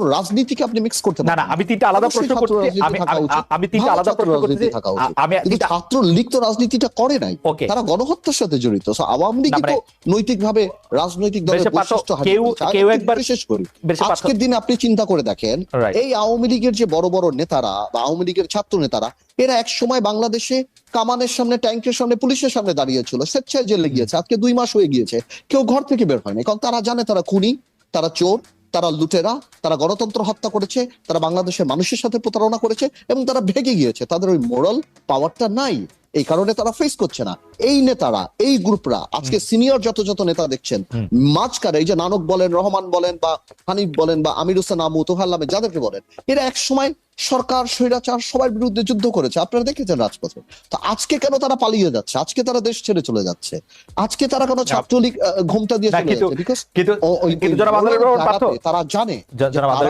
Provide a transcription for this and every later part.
রাজনীতিকে আপনি মিক্স করতে না না আমি তিনটা আলাদা প্রশ্ন রাজনীতি আমি আমি- তিনটা আলাদা প্রশ্ন উচিত। আমি কিন্তু ছাত্র লীগ তো রাজনীতিটা করে নাই। তারা গণহত্যার সাথে জড়িত। আওয়ামী লীগ মানে- তো নৈতিকভাবে রাজনৈতিক দলের বৈশিষ্ট্য কেউ- কেউ একবার- বিশেষ করি। আজকের দিনে আপনি চিন্তা করে দেখেন এই আওয়ামী লীগের যে বড় বড় নেতারা বা আওয়ামী লীগের ছাত্র নেতারা এরা এক সময় বাংলাদেশে কামানের সামনে ট্যাঙ্কের সামনে পুলিশের সামনে দাঁড়িয়েছিল স্বেচ্ছায় জেলে গিয়েছে। আজকে দুই মাস হয়ে গিয়েছে। কেউ ঘর থেকে বের হয়নি কারণ তারা জানে তারা খুনি তারা চোর তারা লুটেরা তারা গণতন্ত্র হত্যা করেছে তারা বাংলাদেশের মানুষের সাথে প্রতারণা করেছে এবং তারা ভেগে গিয়েছে। তাদের ওই মোরাল পাওয়ারটা নাই। এই কারণে তারা ফেস করছে না। এই নেতারা এই গ্রুপরা আজকে সিনিয়র যত যত নেতা দেখছেন মাঝকারে মাঝখানে এই যে নানক বলেন রহমান বলেন বা হানিফ বলেন বা আমির হোসেন আমু তোহাল্লামে যাদেরকে বলেন এরা এক সময় সরকার স্বৈরাচার সবার বিরুদ্ধে যুদ্ধ করেছে। আপনারা দেখেছেন রাজপথে। তো আজকে কেন তারা পালিয়ে যাচ্ছে? আজকে তারা দেশ ছেড়ে চলে যাচ্ছে। আজকে তারা কেন ছাত্রলীগ ঘোমটা দিয়ে চলে যাচ্ছে। তারা জানে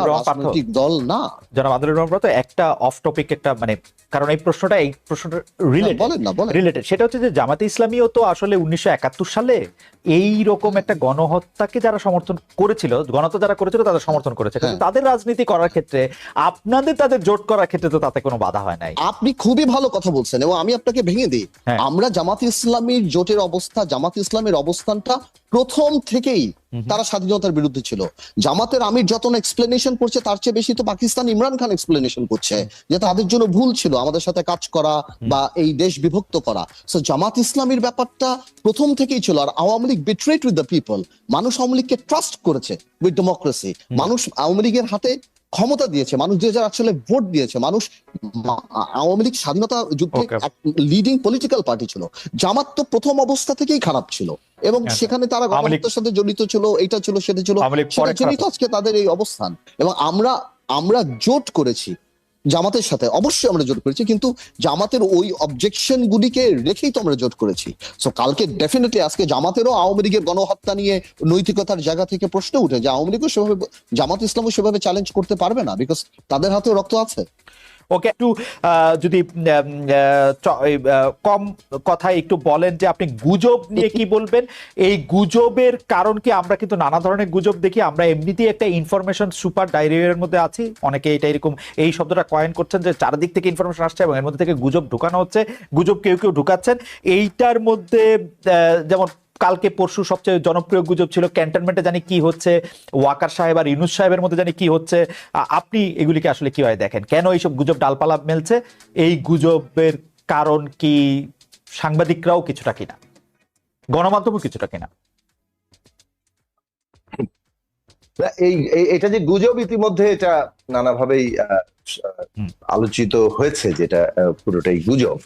রাজনৈতিক দল না। জনাব আদালুর রহমান একটা অফ টপিক একটা মানে কারণ এই প্রশ্নটা এই প্রশ্নটা রিলেটেড বলেন না রিলেটেড সেটা হচ্ছে যে জামাতে ইসলামীও তো আসলে উনিশশো একাত্তর সালে এই রকম একটা গণহত্যাকে যারা সমর্থন করেছিল গণহত্যা যারা করেছিল তাদের সমর্থন করেছে কিন্তু হ্যাঁ। তাদের রাজনীতি করার ক্ষেত্রে আপনাদের তাদের জোট করার ক্ষেত্রে তো তাতে কোনো বাধা হয় নাই আপনি খুবই ভালো কথা বলছেন এবং আমি আপনাকে ভেঙে দিই হ্যাঁ। আমরা জামাত ইসলামীর জোটের অবস্থা জামাত ইসলামের অবস্থানটা প্রথম থেকেই। তারা স্বাধীনতার বিরুদ্ধে ছিল। জামাতের আমির যত এক্সপ্লেনেশন করছে তার চেয়ে বেশি তো পাকিস্তান ইমরান খান এক্সপ্লেনেশন করছে যে তাদের জন্য ভুল ছিল আমাদের সাথে কাজ করা বা এই দেশ বিভক্ত করা। সো জামাত ইসলামের ব্যাপারটা প্রথম থেকেই ছিল আর Awami League betrayed with the people মানুষ আওয়ামী লীগকে ট্রাস্ট করেছে উইথ ডেমোক্রেসি মানুষ আওয়ামী লীগের হাতে ক্ষমতা দিয়েছে মানুষ দুই হাজার আসলে ভোট দিয়েছে মানুষ আওয়ামী লীগ স্বাধীনতা যুদ্ধে লিডিং পলিটিক্যাল পার্টি ছিল। জামাত তো প্রথম অবস্থা থেকেই খারাপ ছিল। এবং হ্যাঁ। সেখানে তারা গণতন্ত্রের সাথে জড়িত ছিল এটা ছিল সেটা ছিল। সেটা আজকে তাদের এই অবস্থান। এবং আমরা আমরা জোট করেছি। জামাতের সাথে। অবশ্যই আমরা জোট করেছি, কিন্তু জামাতের ওই অবজেকশন গুলিকে রেখেই তো আমরা জোট করেছি। সো কালকে ডেফিনেটলি আজকে জামাতেরও আওয়ামী লীগের গণহত্যা নিয়ে নৈতিকতার জায়গা থেকে প্রশ্ন উঠে যে আওয়ামী লীগও সেভাবে, জামাত ইসলামও সেভাবে চ্যালেঞ্জ করতে পারবে না বিকজ তাদের হাতেও রক্ত আছে। ওকে একটু যদি চ- কম কথায় একটু বলেন যে আপনি গুজব নিয়ে কি বলবেন? এই গুজবের কারণ কি আমরা কিন্তু নানা ধরনের গুজব দেখি। আমরা এমনিতেই একটা ইনফরমেশন সুপার ডায়রিয়ার মধ্যে আছি। অনেকে এটা এরকম, এই শব্দটা কয়েন করছেন যে চারিদিক থেকে ইনফরমেশন আসছে এবং এর মধ্যে থেকে গুজব ঢুকানো হচ্ছে। গুজব কেউ কেউ ঢুকাচ্ছেন। এইটার মধ্যে যেমন কালকে পরশু সবচেয়ে জনপ্রিয় গুজব ছিল ক্যান্টনমেন্টে, জানি কি হচ্ছে। ওয়াকার সাহেব আর ইনুস সাহেবের মধ্যে জানি কি হচ্ছে। আপনি এগুলিকে আসলে কীভাবে দেখেন? কেন এইসব গুজব ডালপালা মেলছে? এই গুজবের কারণ কি সাংবাদিকরাও কিছুটা কিনা? গণমাধ্যমও কিছুটা কিনা? এই এটা যে গুজব ইতিমধ্যে এটা নানাভাবেই আলোচিত হয়েছে যেটা পুরোটাই গুজব।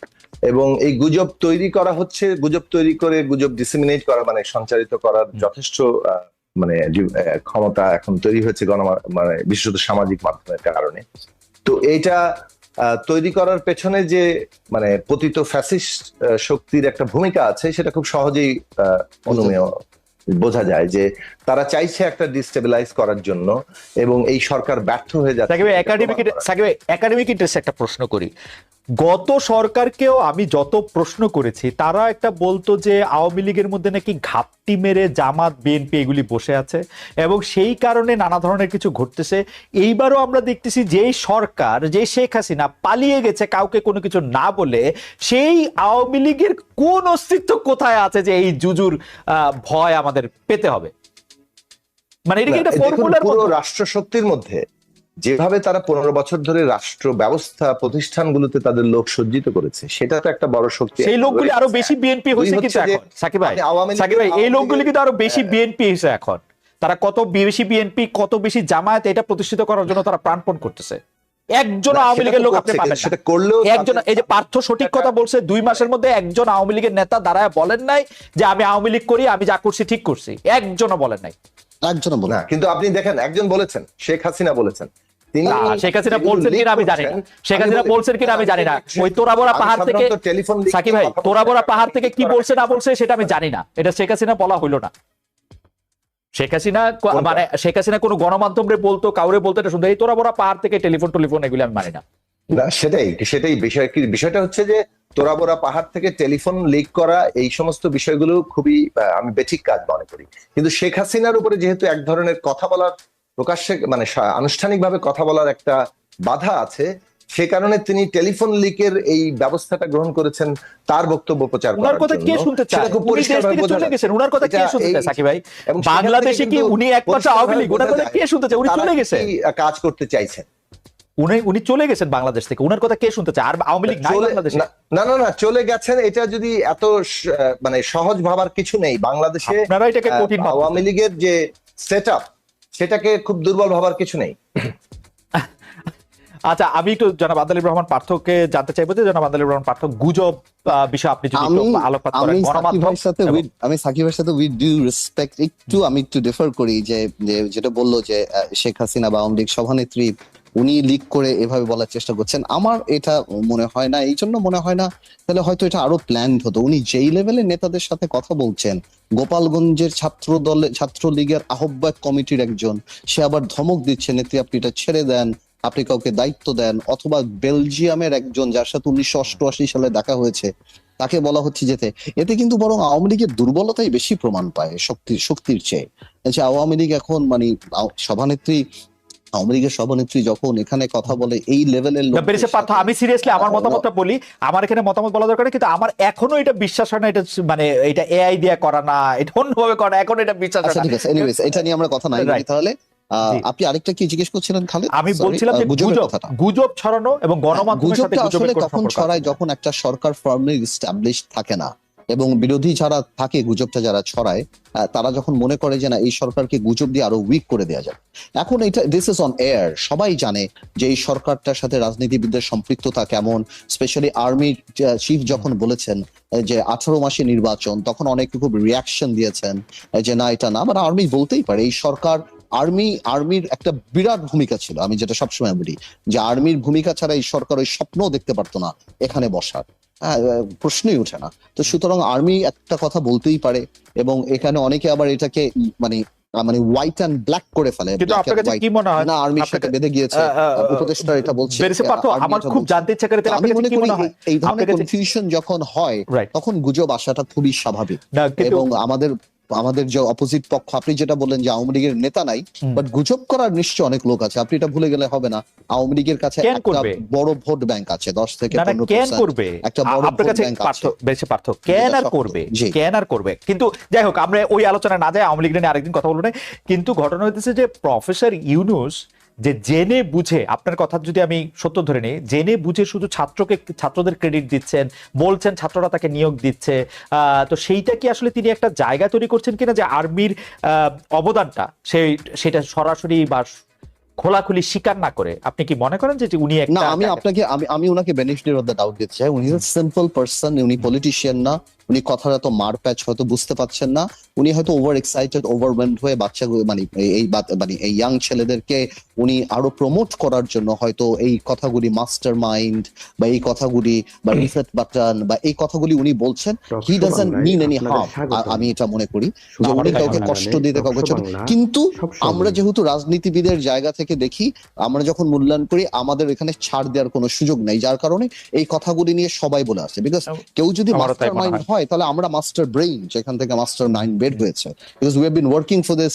এবং এই গুজব তৈরি করা হচ্ছে গুজব তৈরি করে গুজব ডিসিমিনেট করা মানে সঞ্চারিত করার যথেষ্ট মানে ক্ষমতা এখন তৈরি হয়েছে গণ মানে বিশেষত সামাজিক মাধ্যমের কারণে। তো এইটা আহ, তৈরি করার পেছনে যে মানে পতিত ফ্যাসিস্ট শক্তির একটা ভূমিকা আছে সেটা খুব সহজেই আহ, অনুমেয় বোঝা যায় যে তারা চাইছে একটা ডিস্টেবিলাইজ করার জন্য এবং এই সরকার ব্যর্থ হয়ে যাচ্ছে Shakib academic Shakib academic interest একটা প্রশ্ন করি। গত সরকারকেও আমি যত প্রশ্ন করেছি তারা একটা বলতো যে আওয়ামী লীগের মধ্যে নাকি ঘাপটি মেরে জামাত বিএনপি এগুলি বসে আছে এবং সেই কারণে নানা ধরনের কিছু ঘটতেছে। এইবারও আমরা দেখতেছি যে সরকার যে শেখ হাসিনা পালিয়ে গেছে কাউকে কোনো কিছু না বলে সেই আওয়ামী লীগের কোন অস্তিত্ব কোথায় আছে যে এই জুজুর আহ, ভয় আমাদের পেতে হবে? মানে এটা কি একটা ফর্মুলার পুরো মতো রাষ্ট্র শক্তির মধ্যে যেভাবে তারা পনেরো বছর ধরে রাষ্ট্র ব্যবস্থা প্রতিষ্ঠানগুলোতে তাদের লোক সজ্জিত করেছে সেটা তো একটা বড় শক্তি সেই লোকগুলি আরও বেশি বিএনপি হয়েছে কিন্তু এখন। সাকিব ভাই লীগের- সাকিব ভাই এই লোকগুলি কিন্তু আরও বেশি। বিএনপি হয়েছে এখন। তারা কত বেশি বিএনপি কত বেশি জামায়াত এটা প্রতিষ্ঠিত করার জন্য তারা প্রাণপণ করতেছে। একজন আওয়ামী লীগের লোক আপনি পাবেন সেটা করলেও একজন এই যে পার্থ সঠিক কথা বলছে দুই মাসের মধ্যে একজন আওয়ামী লীগের নেতা দাঁড়ায় বলেন নাই যে আমি আওয়ামী লীগ করি আমি যা করছি ঠিক করছি। একজনও বলেন নাই। একজন বলে না কিন্তু আপনি দেখেন একজন বলেছেন শেখ হাসিনা বলেছেন। শেখ হাসিনা বলছেন কিনা আমি জানি না। শেখ হাসিনা বলছেন কিনা আমি জানি না। ওই তোরাবড়া পাহাড় থেকে- টেলিফোন leak সাকিব ভাই কথা বলতে তোরাবড়া চাই। পাহাড় থেকে কি বলছে না বলছে সেটা আমি জানি না এটা শেখ হাসিনা বলা হইল না শেখ হাসিনা মানে শেখ হাসিনা কোনো গণমাধ্যম বলতো কাউরে বলতো এটা শুনতো এই তোরাবড়া পাহাড় থেকে টেলিফোন টেলিফোন এগুলি আমি মানি না না সেটাই সেটাই বিষয় কি বিষয়টা হচ্ছে যে তোরাবোরা পাহাড় থেকে টেলিফোন লিক করা এই সমস্ত বিষয়গুলো খুবই আমি বেঠিক কাজ মনে করি কিন্তু শেখ হাসিনার উপরে যেহেতু এক ধরনের কথা বলার প্রকাশ্যে মানে আনুষ্ঠানিকভাবে কথা বলার একটা বাধা আছে। সে কারণে তিনি টেলিফোন লিকের এই ব্যবস্থাটা গ্রহণ করেছেন তার বক্তব্য প্রচার উনার করার কথা কে শুনতে চায়? খুব পরিষ্কারভাবে চলে গেছেন উনার কথা কে শুনতে চায় সাকিব ভাই? এবং বাংলাদেশে কি উনি একমাত্র আওয়ামী লীগ? উনার কথা কে শুনতে চায়? উনি চলে গেছে কাজ করতে চাইছেন? উনি উনি চলে গেছেন বাংলাদেশ থেকে। উনার কথা কে শুনতে চায়? আর আওয়ামী লীগ নাই বাংলাদেশে? না- না না চলে গেছেন এটা যদি এত মানে সহজ ভাবার কিছু নেই। বাংলাদেশে আপনারা এটাকে কঠিন আওয়ামী লীগের যে সেট সেটাকে খুব দুর্বল ভাবার কিছু নেই। আচ্ছা আমি একটু জনাব আদালিব রহমান পার্থকে জানতে চাইব যে জনাব আদালিব রহমান পার্থক গুজব আহ, বিষয়ে আপনি যদি একটু আলোকপাত করেন গণমাধ্যমের সাথে আমি সাকিবের সাথে উই ডিউ রেসপেক্ট একটু আমি একটু ডিফার করি যে যেটা বলল যে আহ, শেখ হাসিনা বা আওয়ামী লীগ সভানেত্রী উনি লিক করে এভাবে বলার চেষ্টা করছেন। আমার এটা মনে হয় না এই জন্য মনে হয় না, তাহলে হয়তো এটা আরও প্ল্যান হতো। উনি যেই লেভেলে নেতাদের সাথে কথা বলছেন, গোপালগঞ্জের ছাত্র দলে ছাত্র লীগের আহ্বায়ক কমিটির একজন, সে আবার ধমক দিচ্ছে, নেত্রী, আপনি এটা ছেড়ে দেন, আপনি কাউকে দায়িত্ব দেন। অথবা বেলজিয়ামের একজন, যার সাথে উনিশশো অষ্টআশি সালে দেখা হয়েছে, তাকে বলা হচ্ছে যেতে। এতে কিন্তু বরং আওয়ামী লীগের দুর্বলতাই বেশি প্রমাণ পায় শক্তির শক্তির চেয়ে। আওয়ামী লীগ এখন মানে সভানেত্রী আওয়ামী লীগের সভানেত্রী যখন এখানে কথা বলে এই লেভেলের আমি সিরিয়াসলি আমার মতামতটা বলি। আমার এখানে মতামত বলা দরকার কিন্তু আমার এখনও এটা বিশ্বাস হয় না এটা মানে এটা এআই দিয়ে করা না এটা অন্যভাবে করা এখন এটা বিশ্বাস হয় আচ্ছা ঠিক আছে এনিওয়েজ এটা নিয়ে আমরা কথা নাই তাহলে আপনি আরেকটা কি জিজ্ঞেস করছিলেন খালেদ? আমি বলছিলাম যে গুজব গুজব ছড়ানো এবং গণমাধ্যমের সাথে গুজবের কোন ছড়ায় যখন একটা সরকার ফার্মলি এস্টাবলিশ থাকে না। এবং বিরোধী যারা থাকে গুজবটা যারা ছড়ায় তারা যখন মনে করে যে না, এই সরকারকে গুজব দিয়ে আরও উইক করে দেওয়া যায় এখন এটা দিস ইজ অন এয়ার সবাই জানে যে এই সরকারটার সাথে রাজনীতিবিদদের সম্পৃক্ততা কেমন স্পেশালি আর্মি চিফ যখন বলেছেন যে আঠারো মাসে নির্বাচন, তখন অনেকে খুব রিয়াকশন দিয়েছেন যে না, এটা না মানে আর্মি বলতেই পারে, এই সরকার আর্মি আর্মির একটা বিরাট ভূমিকা ছিল, আমি যেটা সবসময় বলি, যে আর্মির ভূমিকা ছাড়া এই সরকার ওই স্বপ্নও দেখতে পারতো না, এখানে বসার। প্রশ্নই ওঠে না। তো সুতরাং আর্মি একটা কথা বলতেই পারে এবং এখানে অনেকে আবার এটাকে মানে মানে হোয়াইট অ্যান্ড ব্ল্যাক করে ফেলে। কিন্তু আপনার কাছে কি মনে হয়? না আর্মির সাথে বেঁধে গিয়েছে। আহ, আহ, উপদেষ্টা এটা বলছে। বেরেছে আমার খুব জানতে ইচ্ছা করে তাহলে আপনার কাছে কি মনে হয়? এই- এই ধরনের কনফিউশন যখন হয় তখন গুজব আসাটা খুবই স্বাভাবিক। এবং আমাদের আমাদের যে অপোজিট পক্ষ আপনি যেটা বললেন যে আওয়ামী লীগের নেতা নাই। বাট গুজব করার নিশ্চয় অনেক লোক আছে। আপনি এটা ভুলে গেলে হবে না। আওয়ামী লীগের কাছে একটা বড় ভোট ব্যাংক আছে দশ থেকে না না পনেরো কেন percent। করবে? একটা বড় ভোট ব্যাংক আছে। বেশি পার্থ কেন আর করবে। কেন আর করবে? কিন্তু যাই হোক আমরা ওই আলোচনা না যাই আওয়ামী লীগ নিয়ে আরেকদিন কথা বলব না। কিন্তু ঘটনা হইতেছে যে প্রফেসর ইউনুস যে জেনে বুঝে, আপনার কথা যদি আমি সত্য ধরে নিই, জেনে বুঝে শুধু ছাত্রকে, ছাত্রদের ক্রেডিট দিচ্ছেন, বলছেন ছাত্ররা তাকে নিয়োগ দিচ্ছে তো সেইটা কি আসলে তিনি একটা জায়গা তৈরি করছেন কিনা যে আর্মির অবদানটা? সেই, সেটা সরাসরি বা খোলাখুলি স্বীকার না করে। আপনি কি মনে করেন যে উনি একটা আমি আপনাকে, আমি আমি ওনাকে বেনিফিট অফ দ্য ডাউট দিতে চাই। উনি সিম্পল পার্সন উনি পলিটিশিয়ান না। উনি কথার এত মার প্যাচ হয়তো বুঝতে পারছেন না। উনি হয়তো ওভার এক্সাইটেড ওভারওয়েলড হয়ে বাচ্চা মানে এই- মানে এই ইয়াং ছেলেদেরকে উনি আরও প্রমোট করার জন্য হয়তো এই কথাগুলি মাস্টার মাইন্ড বা এই কথাগুলি বা রিসেট বাটন বা এই কথাগুলি উনি বলছেন he doesn't mean any harm আমি এটা মনে করি। যে উনি কাউকে কষ্ট দিতে কাউকে কিন্তু আমরা যেহেতু রাজনীতিবিদের জায়গা থেকে দেখি আমরা যখন মূল্যায়ন করি আমাদের এখানে ছাড় দেওয়ার কোনো সুযোগ নেই যার কারণে এই কথাগুলি নিয়ে সবাই বলে আসছে। বিকজ কেউ যদি মাস্টার মাইন্ড হয়। হয় তাহলে আমরা মাস্টার ব্রেইন যেখান থেকে মাস্টার মাইন্ড বের হয়েছে। Because we have been working for this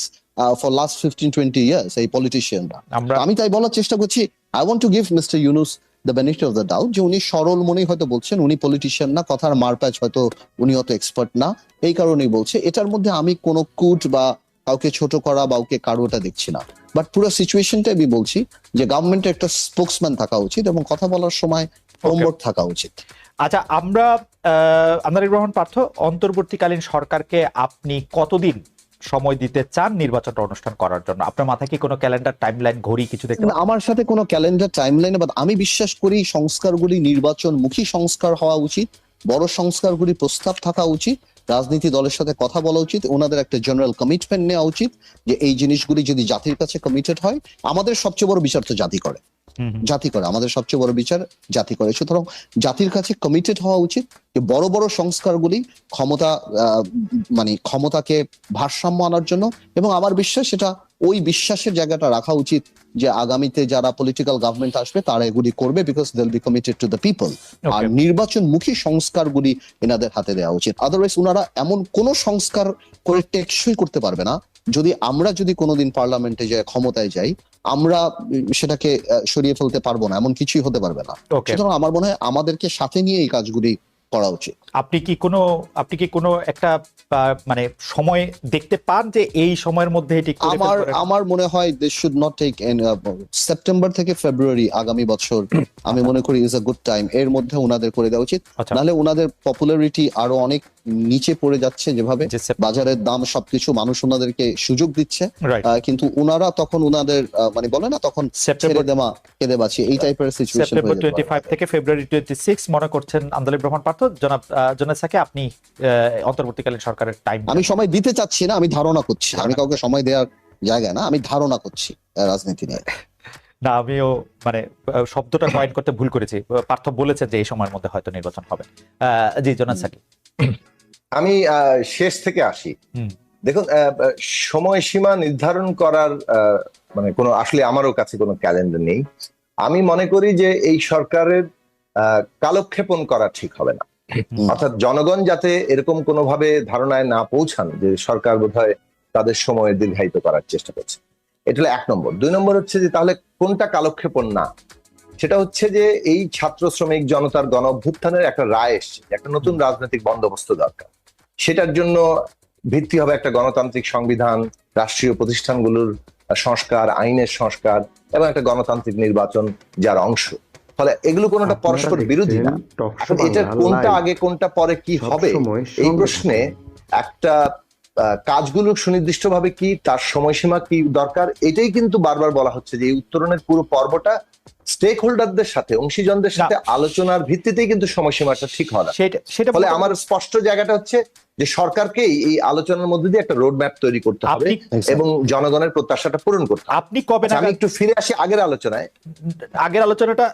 for last fifteen twenty years এই পলিটিশিয়ানরা আমি তাই বলার চেষ্টা করছি I want to give mister Yunus the benefit of the doubt যে উনি সরল মনেই হয়তো বলছেন উনি পলিটিশিয়ান না কথার মারপ্যাচ হয়তো উনি অত এক্সপার্ট না এই কারণেই বলছে। এটার মধ্যে আমি কোনো কুট বা কাউকে ছোট করা বা ওকে কারোটা দেখছি না। বাট পুরো সিচুয়েশনটা আমি বলছি যে গভর্নমেন্টের একটা স্পোক্সম্যান থাকা উচিত এবং কথা বলার সময় ফ্রেমওয়ার্ক থাকা উচিত। আচ্ছা আমরা আন্দারিক পার্থ, অন্তর্বর্তীকালীন সরকারকে আপনি কতদিন সময় দিতে চান নির্বাচনটা অনুষ্ঠান করার জন্য আপনার মাথায় কি কোনো ক্যালেন্ডার টাইমলাইন ঘড়ি কিছু দেখতে আমার সাথে কোনো ক্যালেন্ডার টাইমলাইনে বাট আমি বিশ্বাস করি সংস্কারগুলি নির্বাচনমুখী সংস্কার হওয়া উচিত, বড় সংস্কারগুলি প্রস্তাব থাকা উচিত, রাজনীতি দলের সাথে কথা বলা উচিত, ওনাদের একটা জেনারেল কমিটমেন্ট নেওয়া উচিত যে এই জিনিসগুলি যদি জাতির কাছে কমিটেড হয়, আমাদের সবচেয়ে বড় বিচার তো জাতি করে। জাতি করে আমাদের সবচেয়ে বড় বিচার জাতি করে। সুতরাং জাতির কাছে কমিটেড হওয়া উচিত যে বড় বড় সংস্কারগুলি ক্ষমতা মানে ক্ষমতাকে ভারসাম্য আনার জন্য এবং আমার বিশ্বাস সেটা ওই বিশ্বাসের জায়গাটা রাখা উচিত যে আগামীতে যারা পলিটিক্যাল গভর্নমেন্ট আসবে তারা এগুলি করবে because they'll be committed to the people আর. নির্বাচনমুখী সংস্কারগুলি এনাদের হাতে দেওয়া উচিত। আদারওয়াইজ ওনারা এমন কোন সংস্কার করে টেকসই করতে পারবে না। যদি আমরা যদি কোনোদিন পার্লামেন্টে যাই ক্ষমতায় যাই আমরা সেটাকে সরিয়ে ফেলতে পারব না এমন কিছুই হতে পারবে না। সুতরাং আমার মনে হয় আমাদেরকে সাথে নিয়ে এই কাজগুলি করা উচিত। আপনি কি কোনো আপনি কি কোনো একটা মানে সময় দেখতে পান যে এই সময়ের মধ্যে এটি আমার আমার মনে হয় they should not take September থেকে ফেব্রুয়ারি আগামী বছর আমি মনে করি ইজ আ গুড টাইম এর মধ্যে ওনাদের করে দেওয়া উচিত। আচ্ছা। নাহলে ওনাদের পপুলারিটি আরও অনেক নিচে পড়ে যাচ্ছে যেভাবে বাজারের দাম সবকিছু মানুষ ওনাদেরকে সুযোগ দিচ্ছে। কিন্তু ওনারা তখন ওনাদের মানে বলে না তখন সেপ্টেম্বর দেওয়া কেঁদে বাঁচি এই টাইপের সিচুয়েশন সেপ্টেম্বর টোয়েন্টি ফাইভ থেকে ফেব্রুয়ারি টোয়েন্টি সিক্স মনে করছেন আন্দোলন ব্রহ্মণ পার্থ। জনাব জনাব সাকে আপনি অন্তর্বর্তীকালীন সরকারের টাইম আমি সময় দিতে চাচ্ছি না আমি ধারণা করছি। আমি কাউকে সময় দেওয়ার জায়গা না আমি ধারণা করছি রাজনীতি নিয়ে। না আমিও মানে শব্দটা কয়েন করতে ভুল করেছি। পার্থ বলেছেন যে এই সময়ের মধ্যে হয়তো নির্বাচন হবে। জি জনাব সাকি। আমি আহ, শেষ থেকে আসি। দেখুন আহ, সময়সীমা নির্ধারণ করার আহ, মানে কোনো আসলে আমারও কাছে কোনো ক্যালেন্ডার নেই। আমি মনে করি যে এই সরকারের আহ, কালক্ষেপণ করা ঠিক হবে না। অর্থাৎ জনগণ যাতে এরকম কোনোভাবে ধারণায় না পৌঁছান যে সরকার বোধহয় তাদের সময় দীর্ঘায়িত করার চেষ্টা করছে। এটা হলো এক নম্বর। দুই নম্বর হচ্ছে যে তাহলে কোনটা কালক্ষেপণ না? সেটা হচ্ছে যে এই ছাত্র শ্রমিক জনতার গণ অভ্যুত্থানের একটা রায় এসছে একটা নতুন রাজনৈতিক বন্দোবস্ত দরকার। সেটার জন্য ভিত্তি হবে একটা গণতান্ত্রিক সংবিধান, রাষ্ট্রীয় প্রতিষ্ঠানগুলোর সংস্কার, আইনের সংস্কার এবং একটা গণতান্ত্রিক নির্বাচন যার অংশ। ফলে এগুলো কোনোটা পরস্পর বিরোধী না। এটা এটার কোনটা আগে কোনটা পরে কি হবে এই প্রশ্নে একটা কাজগুলো সুনির্দিষ্টভাবে কি তার সময়সীমা কি দরকার? এটাই কিন্তু বারবার বলা হচ্ছে যে এই উত্তরণের পুরো পর্বটা স্টেক হোল্ডারদের সাথে অংশীজনদের সাথে আলোচনার ভিত্তিতেই কিন্তু সময়সীমাটা ঠিক হয় সেটা সেটা ফলে আমার স্পষ্ট জায়গাটা হচ্ছে যে সরকারকেই এই আলোচনার মধ্যে দিয়ে একটা রোড ম্যাপ তৈরি করতে হবে এবং জনগণের প্রত্যাশাটা পূরণ করতে হবে। আপনি কবে আচ্ছা, আমি একটু ফিরে আসি আগের আলোচনায়। আগের আলোচনাটা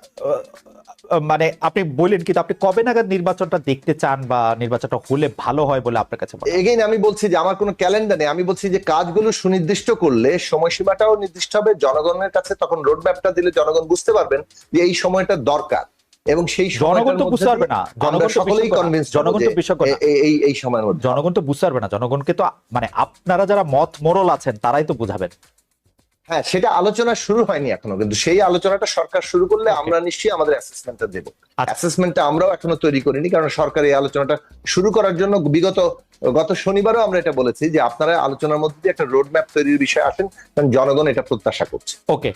মানে আপনি বললেন কিন্তু আপনি কবে নাগাদ নির্বাচনটা দেখতে চান বা নির্বাচনটা হলে ভালো হয় বলে আপনার কাছে এগেইন আমি বলছি যে আমার কোনো ক্যালেন্ডার নেই। আমি বলছি যে কাজগুলো সুনির্দিষ্ট করলে সময়সীমাটাও নির্দিষ্ট হবে জনগণের কাছে তখন রোড ম্যাপটা দিলে জনগণ বুঝতে পারবেন যে এই সময়টা দরকার। এবং সেই জনগণ তো বুঝতে পারবে না। জনগণ তো সকলেই কনভিন্স জনগণ তো বিশেষজ্ঞ এই এই সময়ের মধ্যে। জনগণ তো বুঝতে পারবে না। জনগণকে তো মানে আপনারা যারা মত মোরল আছেন তারাই তো বুঝাবেন। হ্যাঁ সেটা আলোচনা শুরু হয়নি এখনও কিন্তু সেই আলোচনাটা সরকার শুরু করলে আমরা নিশ্চয়ই আমাদের অ্যাসেসমেন্টটা দেবো। আচ্ছা। অ্যাসেসমেন্টটা আমরাও এখনও তৈরি করিনি কারণ সরকার এই আলোচনাটা শুরু করার জন্য বিগত গত শনিবারও আমরা এটা বলেছি যে আপনারা আলোচনার মধ্যে দিয়ে একটা রোড ম্যাপ তৈরির বিষয়ে আসেন কারণ জনগণ এটা প্রত্যাশা করছে। ওকে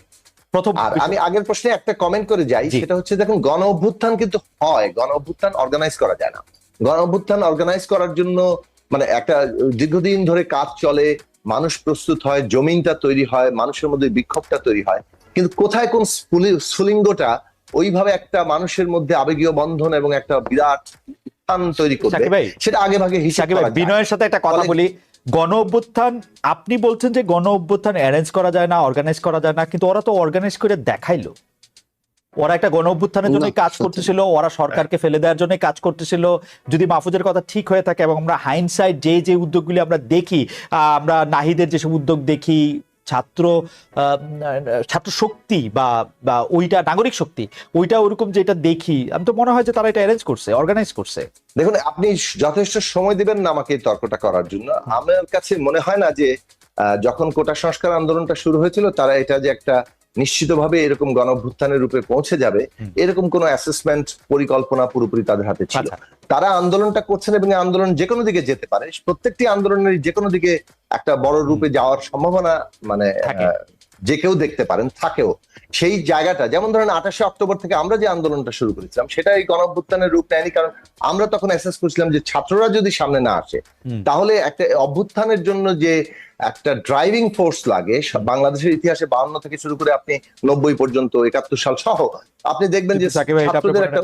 প্রথম আর আমি আগের প্রশ্নে একটা কমেন্ট করে যাই সেটা হচ্ছে দেখুন গণ অভ্যুত্থান কিন্তু হয় গণ অভ্যুত্থান অর্গানাইজ করা যায় না। গণ অভ্যুত্থান অর্গানাইজ করার জন্য মানে একটা দীর্ঘদিন ধরে কাজ চলে মানুষ প্রস্তুত হয় জমিনটা তৈরি হয় মানুষের মধ্যে বিক্ষোভটা তৈরি হয়। কিন্তু কোথায় কোন স্ফুলিঙ্গটা ওইভাবে একটা মানুষের মধ্যে আবেগীয় বন্ধন এবং একটা বিরাট উত্থান তৈরি করবে সেটা আগে ভাগে হিসাব। বিনয়ের সাথে একটা কথা বলি। গণ অভ্যুত্থান আপনি বলছেন যে গণ অভ্যুত্থান অ্যারেঞ্জ করা যায় না অর্গানাইজ করা যায় না কিন্তু ওরা তো অর্গানাইজ করে দেখাইলো। ওরা একটা গণ অভ্যুত্থানের জন্য কাজ করতেছিল ওরা সরকারকে ফেলে দেওয়ার জন্য কাজ করতেছিল। যদি মাহফুজের কথা ঠিক হয়ে থাকে এবং আমরা হাইনসাইড যে যে উদ্যোগগুলি আমরা দেখি আমরা নাহিদের যেসব উদ্যোগ দেখি ছাত্র ছাত্র শক্তি বা বা ওইটা নাগরিক শক্তি ওইটা ওরকম যেটা দেখি আমি তো মনে হয় যে তারা এটা অ্যারেঞ্জ করছে অর্গানাইজ করছে। দেখুন আপনি যথেষ্ট সময় দিবেন না আমাকে এই তর্কটা করার জন্য। আমার কাছে মনে হয় না যে যখন কোটা সংস্কার আন্দোলনটা শুরু হয়েছিল তারা এটা যে একটা নিশ্চিতভাবে এরকম গণভ্যুত্থানের রূপে পৌঁছে যাবে এরকম কোনো অ্যাসেসমেন্ট পরিকল্পনা পুরোপুরি তাদের হাতে ছিল। আচ্ছা। তারা আন্দোলনটা করছেন এবং আন্দোলন যে কোনো দিকে যেতে পারে প্রত্যেকটি আন্দোলনের যে কোনো দিকে একটা বড় রূপে যাওয়ার সম্ভাবনা মানে। যে কেউ দেখতে পারেন থাকেও। সেই জায়গাটা যেমন ধরেন আঠাশে অক্টোবর থেকে আমরা যে আন্দোলনটা শুরু করেছিলাম সেটা এই গণঅভ্যুত্থানের রূপ নেয়নি কারণ আমরা তখন অ্যাসেস করছিলাম যে ছাত্ররা যদি সামনে না আসে তাহলে একটা অভ্যুত্থানের জন্য যে একটা ড্রাইভিং ফোর্স লাগে বাংলাদেশের ইতিহাসে বাউন্ন থেকে শুরু করে আপনি নব্বই পর্যন্ত একাত্তর সাল সহ আপনি দেখবেন যে ছাত্রদের একটা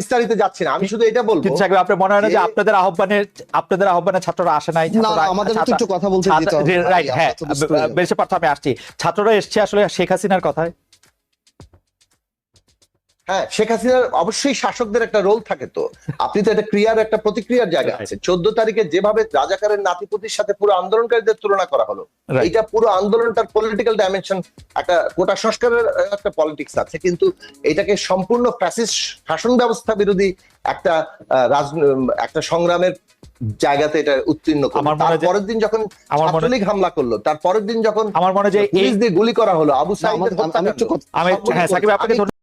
বিস্তারিত যাচ্ছি না আমি শুধু এটা বলব সাকিব আপনার মনে হয় না যে আপনাদের আহ্বানে আপনাদের আহ্বানে ছাত্ররা আসে নাই আমাদের একটু কথা বলতে রাইট হ্যাঁ বেশি পার্থ আমি আসছি। ছাত্ররা এসছে আসলে শেখ হাসিনার কথায়। হ্যাঁ শেখ হাসিনার অবশ্যই শাসকদের একটা রোল থাকে তো। আপনি তো একটা ক্রিয়ার একটা প্রতিক্রিয়ার জায়গা আছে চোদ্দ তারিখে যেভাবে রাজাকারের নাতিপুতির সাথে পুরো আন্দোলনকারীদের তুলনা করা হলো. এটা পুরো আন্দোলনটার পলিটিক্যাল ডাইমেনশন একটা কোটা সংস্কারের একটা পলিটিক্স আছে। কিন্তু এটাকে সম্পূর্ণ ফ্যাসিস্ট শাসন ব্যবস্থা বিরোধী একটা রাজ একটা সংগ্রামের জায়গাতে এটা উত্তীর্ণ করল। আমার মনে হয় যে- পরের দিন যখন আমার মনে- ছাত্রলীগ হামলা করল তার পরের দিন যখন আমার মনে হয় এই পুলিশ দিয়ে গুলি করা হলো আবু সাইদের আমি- আমি একটু হত্যাকাণ্ড কথা- আমি হ্যাঁ সাকিব আপনাকে